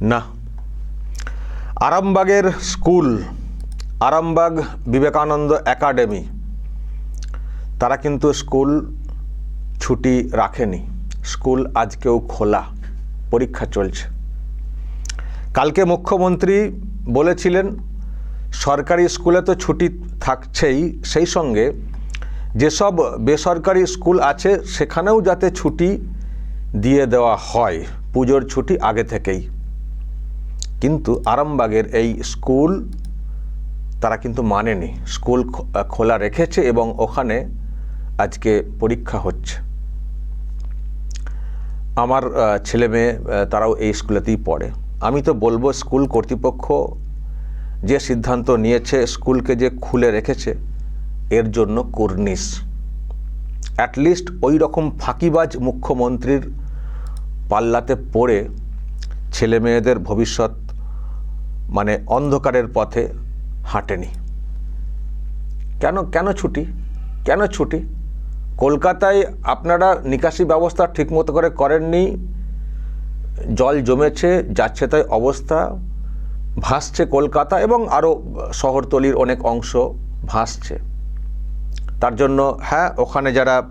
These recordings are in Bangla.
না। আরামবাগের স্কুল, আরামবাগ বিবেকানন্দ একাডেমি, তারা কিন্তু স্কুল ছুটি রাখেনি। স্কুল আজকেও খোলা, পরীক্ষা চলছে। কালকে মুখ্যমন্ত্রী বলেছিলেন, সরকারি স্কুলে তো ছুটি থাকছেই, সেই সঙ্গে যেসব বেসরকারি স্কুল আছে, সেখানেও যাতে ছুটি দিয়ে দেওয়া হয়, পুজোর ছুটি আগে থেকেই। কিন্তু আরামবাগের এই স্কুল তারা কিন্তু মানেনি। স্কুল খোলা রেখেছে এবং ওখানে আজকে পরীক্ষা হচ্ছে। আমার ছেলে মেয়ে তারাও এই স্কুলেতেই পড়ে। আমি তো বলব স্কুল কর্তৃপক্ষ যে সিদ্ধান্ত নিয়েছে, স্কুলকে যে খুলে রেখেছে, এর জন্য কুর্নিশ। অ্যাটলিস্ট ওই রকম ফাঁকিবাজ মুখ্যমন্ত্রীর পাল্লাতে পড়ে ছেলে মেয়েদের ভবিষ্যৎ মানে অন্ধকারের পথে হাঁটেনি। কেন কেন ছুটি? কেন ছুটি? কলকাতায় আপনারা নিকাশি ব্যবস্থা ঠিকমতো করে করেননি? জল জমেছে যাচ্ছে তাই অবস্থা। ভাসছে কলকাতা এবং আরও শহরতলির অনেক অংশ ভাসছে। তার জন্য হ্যাঁ ওখানে যারা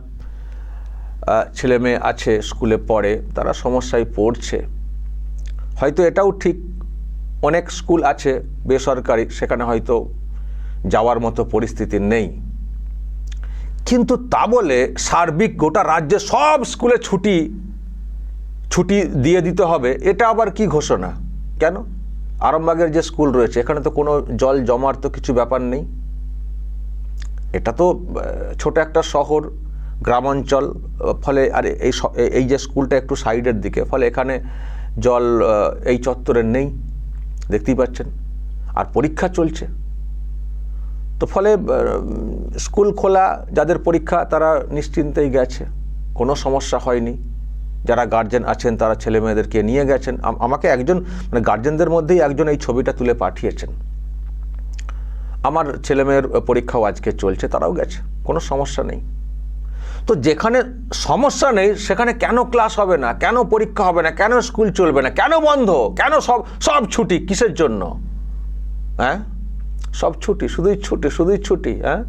আহ, ছেলে মেয়ে আছে স্কুলে পড়ে তারা সমস্যায় পড়ছে। হয়তো এটাও ঠিক অনেক স্কুল আছে বেসরকারি, সেখানে হয়তো যাওয়ার মতো পরিস্থিতি নেই। কিন্তু তা বলে সার্বিক গোটা রাজ্যে সব স্কুলে ছুটি ছুটি দিয়ে দিতে হবে, এটা আবার কি ঘোষণা? কেন? আরামবাগের যে স্কুল রয়েছে, এখানে তো কোনো জল জমার তো কিছু ব্যাপার নেই। এটা তো ছোট একটা শহর, গ্রামাঞ্চল, ফলে, আর, এই এই- যে স্কুলটা একটু সাইডের দিকে, ফলে এখানে জল এই চত্বরে নেই। দেখতেই পাচ্ছেন। আর পরীক্ষা চলছে। তো ফলে স্কুল খোলা, যাদের পরীক্ষা, তারা নিশ্চিন্তেই গেছে। কোনো সমস্যা হয়নি। যারা গার্জেন আছেন, তারা ছেলে মেয়েদেরকে নিয়ে গেছেন। আমাকে একজন মানে গার্জেনদের মধ্যেই একজন এই ছবিটা তুলে পাঠিয়েছেন। আমার ছেলেমেয়ের পরীক্ষাও আজকে চলছে, তারাও গেছে। কোনো সমস্যা নেই। তো যেখানে সমস্যা নেই, সেখানে কেন ক্লাস হবে না? কেন পরীক্ষা হবে না? কেন স্কুল চলবে না? কেন বন্ধ? কেন সব সব ছুটি? কিসের জন্য? হ্যাঁ? সব ছুটি, শুধুই ছুটি শুধুই ছুটি হ্যাঁ?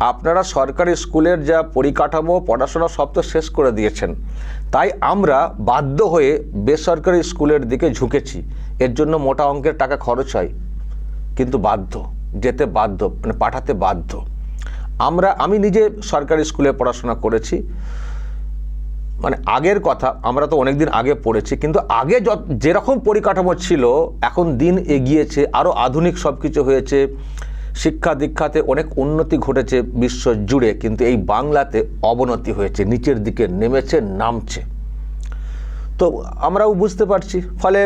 আপনারা সরকারি স্কুলের যা পরিকাঠামো, পড়াশোনা সব তো শেষ করে দিয়েছেন। তাই আমরা বাধ্য হয়ে বেসরকারি স্কুলের দিকে ঝুঁকেছি। এর জন্য মোটা অঙ্কের টাকা খরচ হয়। কিন্তু বাধ্য, যেতে বাধ্য মানে পাঠাতে বাধ্য। আমরা, আমি নিজে সরকারি স্কুলে পড়াশোনা করেছি। মানে আগের কথা, আমরা তো অনেক দিন আগে পড়েছি, কিন্তু আগে যত, যেরকম পরিকাঠামো ছিল, এখন দিন এগিয়েছে আরও আধুনিক সব কিছু হয়েছে। শিক্ষা দীক্ষাতে অনেক উন্নতি ঘটেছে বিশ্ব জুড়ে, কিন্তু এই বাংলাতে অবনতি হয়েছে, নিচের দিকে নেমেছে, নামছে। তো আমরাও বুঝতে পারছি, ফলে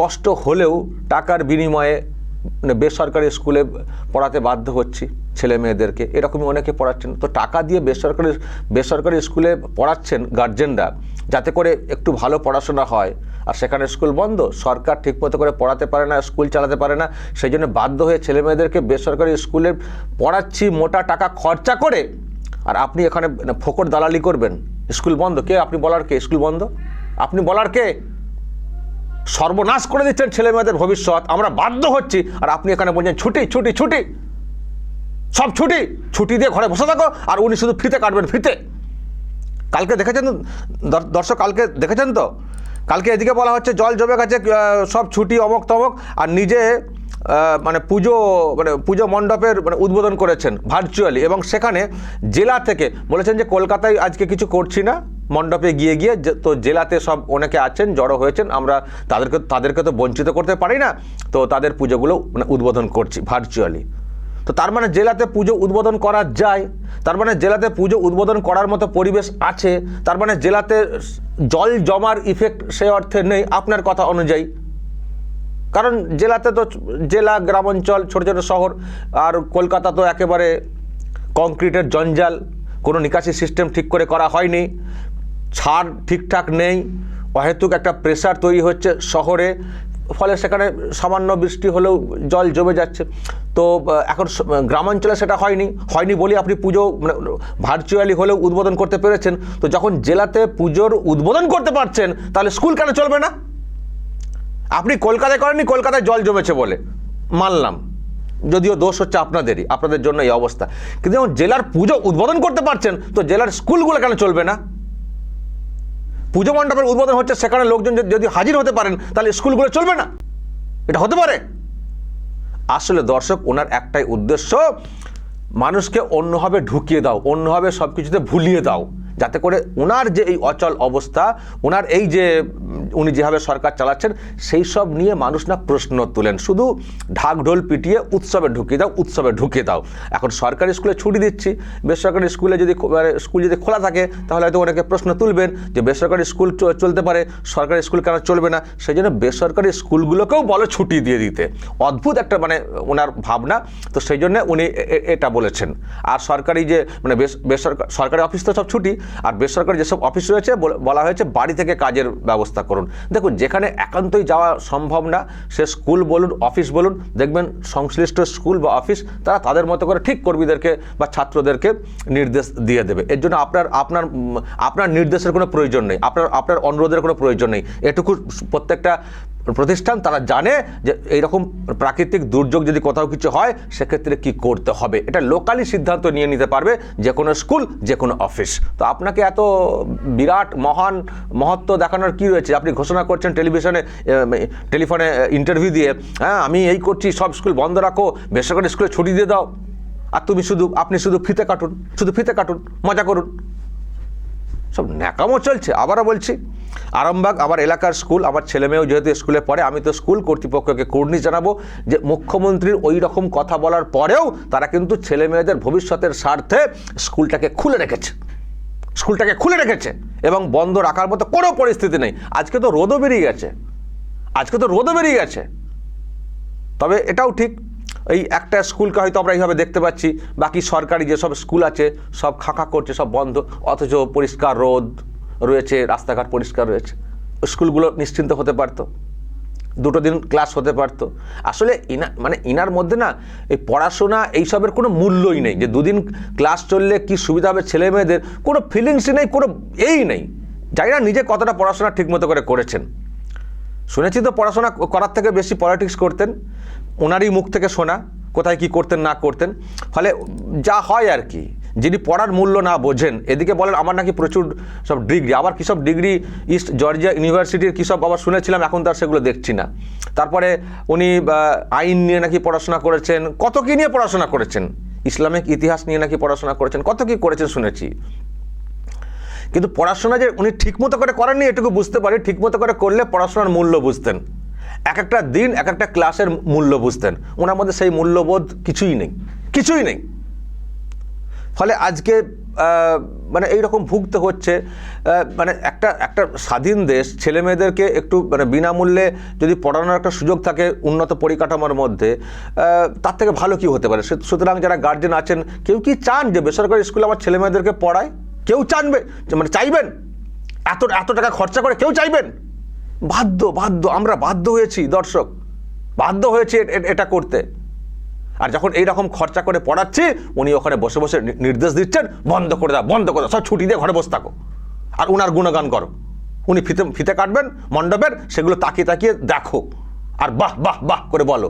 কষ্ট হলেও টাকার বিনিময়ে মানে বেসরকারি স্কুলে পড়াতে বাধ্য হচ্ছি ছেলে মেয়েদেরকে। এরকমই অনেকে পড়াচ্ছেন। তো টাকা দিয়ে বেসরকারি বেসরকারি স্কুলে পড়াচ্ছেন গার্জেনরা যাতে করে একটু ভালো পড়াশোনা হয়। আর সেখানে স্কুল বন্ধ, সরকার ঠিকমতো করে পড়াতে পারে না, স্কুল চালাতে পারে না। সেই জন্য বাধ্য হয়ে ছেলে মেয়েদেরকে বেসরকারি স্কুলে পড়াচ্ছি, মোটা টাকা খরচা করে। আর আপনি এখানে ফোকর দালালি করবেন। স্কুল বন্ধ। কে? আপনি বলার কে? স্কুল বন্ধ? আপনি বলার কে? সর্বনাশ করে দিচ্ছেন ছেলে মেয়েদের ভবিষ্যৎ। আমরা বাধ্য হচ্ছি। আর আপনি এখানে বলছেন, ছুটি ছুটি ছুটি। সব ছুটি। ছুটি দিয়ে ঘরে বসে থাকো। আর উনি শুধু ফ্রিতে কাটবেন ফ্রিতে কালকে দেখেছেন? দর্শক, কালকে দেখেছেন তো? কালকে এদিকে বলা হচ্ছে, জল জমে গেছে সব ছুটি অমক তমক। আর নিজে মানে পুজো মানে পুজো মণ্ডপের মানে উদ্বোধন করেছেন ভার্চুয়ালি এবং সেখানে জেলা থেকে বলেছেন যে, কলকাতায় আজকে কিছু করছি না। মণ্ডপে গিয়ে গিয়ে তো জেলাতে সব অনেকে আছেন, জড়ো হয়েছেন, আমরা তাদেরকে তাদেরকে তো বঞ্চিত করতে পারি না। তো তাদের পুজোগুলো মানে উদ্বোধন করছি ভার্চুয়ালি তো তার মানে জেলাতে পুজো উদ্বোধন করা যায়, তার মানে জেলাতে পুজো উদ্বোধন করার মতো পরিবেশ আছে, তার মানে জেলাতে জল জমার ইফেক্ট সে অর্থে নেই আপনার কথা অনুযায়ী। কারণ জেলাতে তো জেলা, গ্রামাঞ্চল, ছোটো ছোটো শহর, আর কলকাতা তো একেবারে কংক্রিটের জঞ্জাল, কোনো নিকাশি সিস্টেম ঠিক করে করা হয়নি। ছাড় ঠিকঠাক নেই, অহেতুক একটা প্রেসার তৈরি হচ্ছে শহরে, ফলে সেখানে সামান্য বৃষ্টি হলেও জল জমে যাচ্ছে। তো এখন গ্রামাঞ্চলে সেটা হয়নি হয়নি বলে আপনি পুজো মানে ভার্চুয়ালি হলেও উদ্বোধন করতে পেরেছেন। তো যখন জেলাতে পুজোর উদ্বোধন করতে পারছেন, তাহলে স্কুল কেন চলবে না? আপনি কলকাতায় করেননি, কলকাতায় জল জমেছে বলে। মানলাম। যদিও দোষ হচ্ছে আপনাদেরই, আপনাদের জন্য এই অবস্থা। কিন্তু যখন জেলার পুজো উদ্বোধন করতে পারছেন, তো জেলার স্কুলগুলো কেন চলবে না? পুজো মণ্ডপের উদ্বোধন হচ্ছে সেখানে লোকজন যদি- হাজির হতে পারেন, তাহলে স্কুলগুলো চলবে না। এটা হতে পারে। আসলে দর্শক, ওনার একটাই উদ্দেশ্য, মানুষকে অন্যভাবে ঢুকিয়ে দাও, অন্যভাবে সব কিছুতে ভুলিয়ে দাও, যাতে করে ওনার যে এই অচল অবস্থা, ওনার এই যে উনি যেভাবে সরকার চালাচ্ছেন, সেই সব নিয়ে মানুষ না প্রশ্ন তোলেন। শুধু ঢাকঢোল পিটিয়ে উৎসবে ঢুকিয়ে দাও, উৎসবে ঢুকিয়ে দাও। এখন সরকারি স্কুলে ছুটি দিচ্ছি। বেসরকারি স্কুলে যদি মানে স্কুল যদি খোলা থাকে, তাহলে হয়তো অনেকে প্রশ্ন তুলবেন যে বেসরকারি স্কুল চলতে পারে, সরকারি স্কুল কেন চলবে না? সেই জন্য বেসরকারি স্কুলগুলোকেও বলো ছুটি দিয়ে দিতে। অদ্ভুত একটা মানে ওনার ভাবনা। তো সেই জন্য উনি এটা বলেছেন। আর সরকারি যে মানে বেস- বেসরকারি সরকারি অফিস তো সব ছুটি। আর বেসরকারি যেসব অফিস রয়েছে, বলা হয়েছে বাড়ি থেকে কাজের ব্যবস্থা করুন দেখুন, যেখানে একান্তই যাওয়া সম্ভব না, সে স্কুল বলুন, অফিস বলুন, দেখবেন সংশ্লিষ্ট স্কুল বা অফিস, তারা তাদের মতো করে ঠিক কর্মীদেরকে বা ছাত্রদেরকে নির্দেশ দিয়ে দেবে। এর জন্য আপনার আপনার আপনার নির্দেশের কোনো প্রয়োজন নেই, আপনার আপনার অনুরোধের কোনো প্রয়োজন নেই। এটুকু প্রত্যেকটা প্রতিষ্ঠান, তারা জানে যে এইরকম প্রাকৃতিক দুর্যোগ যদি কোথাও কিছু হয়, সেক্ষেত্রে কি করতে হবে? এটা লোকালি সিদ্ধান্ত নিয়ে নিতে পারবে যে কোনো স্কুল, যে কোনো অফিস। তো আপনাকে এত বিরাট, মহান মহত্ব দেখানোর কি রয়েছে? আপনি ঘোষণা করছেন টেলিভিশনে টেলিফোনে ইন্টারভিউ দিয়ে হ্যাঁ আমি এই করছি, সব স্কুল বন্ধ রাখো, বেসরকারি স্কুলে ছুটি দিয়ে দাও। আর তুমি শুধু, আপনি শুধু ফিতে কাটুন, শুধু ফিতে কাটুন, মজা করুন। সব ন্যাকামো চলছে, আবারও বলছি। আরামবাগ আমার এলাকার স্কুল আমার ছেলে মেয়েও যেহেতু স্কুলে পড়ে, আমি তো স্কুল কর্তৃপক্ষকে কুর্নিশ জানাব যে মুখ্যমন্ত্রীর ওই রকম কথা বলার পরেও তারা কিন্তু ছেলে মেয়েদের ভবিষ্যতের স্বার্থে স্কুলটাকে খুলে রেখেছে। স্কুলটাকে খুলে রেখেছে এবং বন্ধ রাখার মতো কোনো পরিস্থিতি নেই। আজকে তো রোদও বেরিয়ে গেছে। আজকে তো রোদও বেরিয়ে গেছে। তবে এটাও ঠিক, এই একটা স্কুলকে হয়তো আমরা এইভাবে দেখতে পাচ্ছি। বাকি সরকারি যেসব স্কুল আছে, সব খাঁকা করছে, সব বন্ধ, অথচ পরিষ্কার রোদ রয়েছে, রাস্তাঘাট পরিষ্কার রয়েছে। স্কুলগুলো নিশ্চিন্ত হতে পারতো। দুটো দিন ক্লাস হতে পারতো। আসলে ইনা মানে ইনার মধ্যে না, এই পড়াশোনা এইসবের কোনো মূল্যই নেই। যে দুদিন ক্লাস চললে কি সুবিধা হবে ছেলে মেয়েদের, কোনো ফিলিংসই নেই, কোনো এই নেই। জানি না নিজে কতটা পড়াশোনা ঠিকমতো করে করেছেন। শুনেছি তো পড়াশোনা করার থেকে বেশি পলিটিক্স করতেন। ওনারই মুখ থেকে শোনা, কোথায় কি করতেন, না করতেন। ফলে যা হয় আর কি। যিনি পড়ার মূল্য না বোঝেন, এদিকে বলেন আমার নাকি প্রচুর সব ডিগ্রি, আবার কী সব ডিগ্রি ইস্ট জর্জিয়া ইউনিভার্সিটির কী সব আবার শুনেছিলাম, এখন তো আর সেগুলো দেখছি না। তারপরে উনি আইন নিয়ে নাকি পড়াশোনা করেছেন, কত কী নিয়ে পড়াশোনা করেছেন? ইসলামিক ইতিহাস নিয়ে নাকি পড়াশোনা করেছেন, কত কী করেছেন শুনেছি। কিন্তু পড়াশোনা যে উনি ঠিকমতো করে করেননি, এটুকু বুঝতে পারি ঠিকমতো করে করলে পড়াশোনার মূল্য বুঝতেন। এক একটা দিন, এক একটা ক্লাসের মূল্য বুঝতেন। ওনার মধ্যে সেই মূল্যবোধ কিছুই নেই কিছুই নেই। ফলে আজকে মানে এইরকম ভুগতে হচ্ছে। মানে একটা একটা স্বাধীন দেশ ছেলে মেয়েদেরকে একটু মানে বিনামূল্যে যদি পড়ানোর একটা সুযোগ থাকে উন্নত পরিকাঠামোর মধ্যে তার থেকে ভালো কি হতে পারে? সুতরাং যারা গার্জেন আছেন, কেউ কি চান যে বেসরকারি স্কুলে আমার ছেলে মেয়েদেরকে পড়ায়? কেউ চানবে? মানে চাইবেন? এত এত টাকা খরচা করে কেউ চাইবেন? বাধ্য বাধ্য, আমরা বাধ্য হয়েছি দর্শক। বাধ্য হয়েছি এটা করতে। আর যখন এই রকম খরচা করে পড়াচ্ছি, উনি ওখানে বসে বসে নির্দেশ দিচ্ছেন, বন্ধ করে দাও, বন্ধ করে দাও, সব ছুটি দিয়ে ঘরে বসে থাকো। আর উনার গুণগান করো। উনি ফিতে ফিতে কাটবেন, মণ্ডপের, সেগুলো তাকিয়ে তাকিয়ে দেখো। আর বাহ বাহ বাহ করে বলো।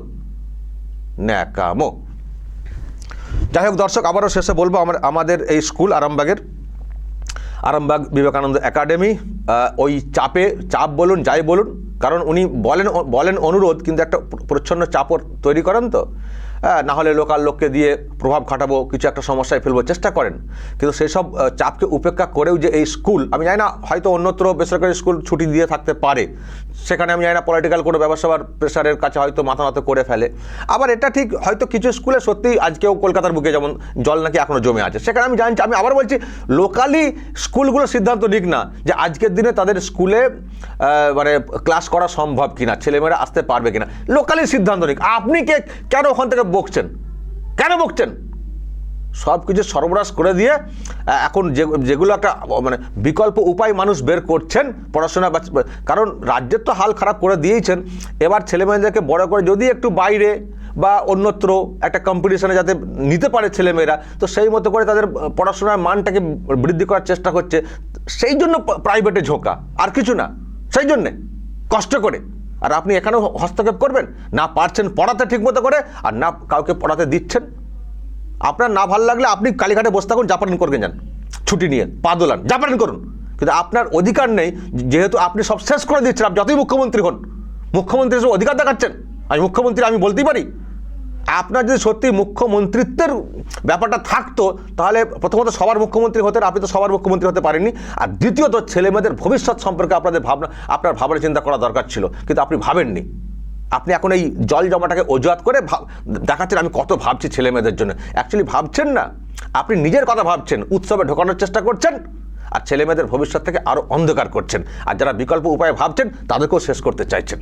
ন্যাকামো। যাই হোক দর্শক, আবারও শেষে বলব, আমার, আমাদের এই স্কুল আরামবাগের, আরামবাগ বিবেকানন্দ একাডেমি ওই চাপে, চাপ বলুন, যাই বলুন, কারণ উনি বলেন বলেন অনুরোধ, কিন্তু একটা প্রচ্ছন্ন চাপও তৈরি করেন তো। না হলে লোকাল লোককে দিয়ে প্রভাব খাটাবো, কিছু একটা সমস্যায় ফেলব, চেষ্টা করেন। কিন্তু সেই সব চাপকে উপেক্ষা করেও যে এই স্কুল, আমি জানি না, হয়তো অন্যত্র বেসরকারি স্কুল ছুটি দিয়ে থাকতে পারে। সেখানে আমি জানি না পলিটিক্যাল কোনো ব্যবসার প্রেশারের কাছে হয়তো মাথা নত করে ফেলে। আবার এটা ঠিক, হয়তো কিছু স্কুলে সত্যি আজকেও কলকাতার বুকে যেমন জল নাকি এখনও জমে আছে। সেখানে আমি জানছি, আমি আবার বলছি লোকালি স্কুলগুলো সিদ্ধান্ত নিক না যে আজকের দিনে তাদের স্কুলে মানে ক্লাস করা সম্ভব কিনা, ছেলেমেয়েরা আসতে পারবে কিনা। লোকালি সিদ্ধান্ত নিক। আপনি কে, কেন ওখান থেকে বকছেন। কেন বকছেন? সব কিছু সর্বনাশ করে দিয়ে এখন যে যেগুলো একটা মানে বিকল্প উপায় মানুষ বের করছেন পড়াশোনা বা- কারণ রাজ্যের তো হাল খারাপ করে দিয়েইছেন এবার ছেলেমেয়েদেরকে বড় করে যদি একটু বাইরে বা অন্যত্র একটা কম্পিটিশনে যাতে নিতে পারে ছেলেমেয়েরা তো সেই মতো করে তাদের পড়াশোনার মানটাকে বৃদ্ধি করার চেষ্টা করছে। সেই জন্য প্রাইভেটে ঝোঁকা। আর কিছু না। সেই জন্যে, কষ্ট করে। আর আপনি এখানেও হস্তক্ষেপ করবেন? না পারছেন পড়াতে ঠিকমতো করে, আর না কাউকে পড়াতে দিচ্ছেন? আপনার না ভালো লাগলে আপনি কালীঘাটে বসে থাকুন, জাপান করবেন যান। ছুটি নিয়ে, পা দোলান, জাপান করুন। কিন্তু আপনার অধিকার নেই, যেহেতু আপনি সব শেষ করে দিচ্ছেন, আপনি যতই মুখ্যমন্ত্রী হন, মুখ্যমন্ত্রী হিসেবে অধিকার দেখাচ্ছেন। আমি মুখ্যমন্ত্রী, আমি বলতেই পারি। আপনার যদি সত্যি মুখ্যমন্ত্রিত্বের ব্যাপারটা থাকতো, তাহলে প্রথমত সবার মুখ্যমন্ত্রী হতেন, আপনি তো সবার মুখ্যমন্ত্রী হতে পারেননি। আর দ্বিতীয়ত ছেলেমেয়েদের ভবিষ্যৎ সম্পর্কে আপনাদের ভাবনা, আপনার ভাবনা চিন্তা করা দরকার ছিল, কিন্তু আপনি ভাবেননি। আপনি এখন এই জল জমাটাকে অজুহাত করে দেখাচ্ছেন, আমি কত ভাবছি ছেলে মেয়েদের জন্য। অ্যাকচুয়ালি ভাবছেন না। আপনি নিজের কথা ভাবছেন, উৎসবে ঢোকানোর চেষ্টা করছেন, আর ছেলে মেয়েদের ভবিষ্যৎ থেকে আরও অন্ধকার করছেন। আর যারা বিকল্প উপায়ে ভাবছেন, তাদেরকেও শেষ করতে চাইছেন।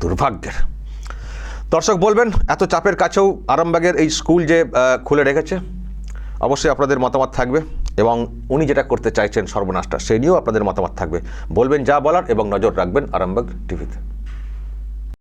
দুর্ভাগ্যের। দর্শক, বলবেন, এত চাপের কাছেও আরামবাগের এই স্কুল যে খুলে রেখেছে, অবশ্যই আপনাদের মতামত থাকবে এবং উনি যেটা করতে চাইছেন সর্বনাশটা সে নিয়েও আপনাদের মতামত থাকবে। বলবেন যা বলার এবং নজর রাখবেন আরামবাগ টিভিতে।